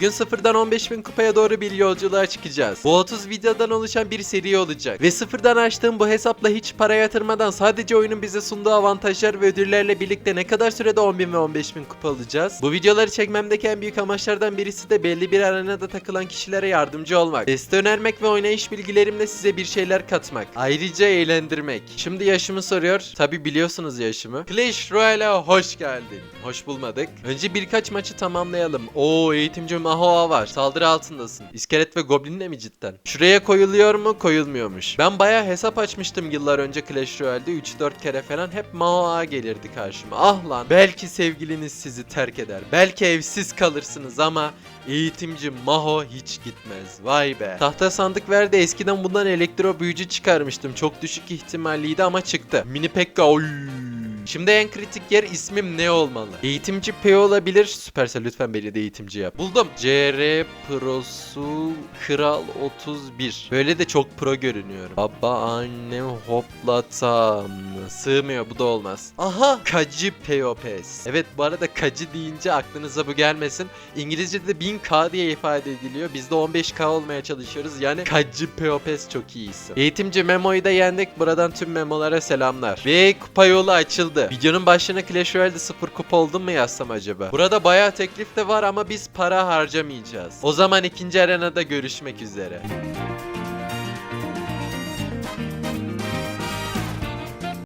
Bugün sıfırdan 15.000 kupaya doğru bir yolculuğa çıkacağız. Bu 30 videodan oluşan bir seri olacak. Ve sıfırdan açtığım bu hesapla hiç para yatırmadan sadece oyunun bize sunduğu avantajlar ve ödüllerle birlikte ne kadar sürede 10.000 ve 15.000 kupa alacağız? Bu videoları çekmemdeki en büyük amaçlardan birisi de belli bir arenada takılan kişilere yardımcı olmak. Deste önermek ve oynayış bilgilerimle size bir şeyler katmak. Ayrıca eğlendirmek. Şimdi yaşımı soruyor. Tabi biliyorsunuz yaşımı. Clash Royale'a hoş geldin. Hoş bulmadık. Önce birkaç maçı tamamlayalım. Oo eğitimci Mahoa var. Saldırı altındasın. İskelet ve Goblin'le mi cidden? Şuraya koyuluyor mu? Koyulmuyormuş. Ben bayağı hesap açmıştım yıllar önce Clash Royale'de. 3-4 kere falan hep Mahoa gelirdi karşıma. Ah lan. Belki sevgiliniz sizi terk eder. Belki evsiz kalırsınız ama Eğitimci Maho hiç gitmez. Vay be. Tahta sandık verdi. Eskiden bundan elektro büyücü çıkarmıştım. Çok düşük ihtimalliydi ama çıktı. Mini Pekka oy. Şimdi en kritik yer ismim ne olmalı? Eğitimci P olabilir. Süpersel lütfen beni de eğitimci yap. Buldum. CR Prosu Kral 31. Böyle de çok pro görünüyorum. Baba annem hoplatam. Sığmıyor bu da olmaz. Aha Kacı Peopes. Evet bu arada Kacı deyince aklınıza bu gelmesin. İngilizce'de 1000k diye ifade ediliyor. Biz de 15k olmaya çalışıyoruz. Yani Kacı Peopes çok iyi isim. Eğitimci Memo'yu da yendik. Buradan tüm Memo'lara selamlar. Ve kupa yolu açıldı. Videonun başına Clash Royale'de 0 kupa oldum mu yazsam acaba? Burada bayağı teklif de var ama biz para harcamayacağız. O zaman ikinci arenada görüşmek üzere.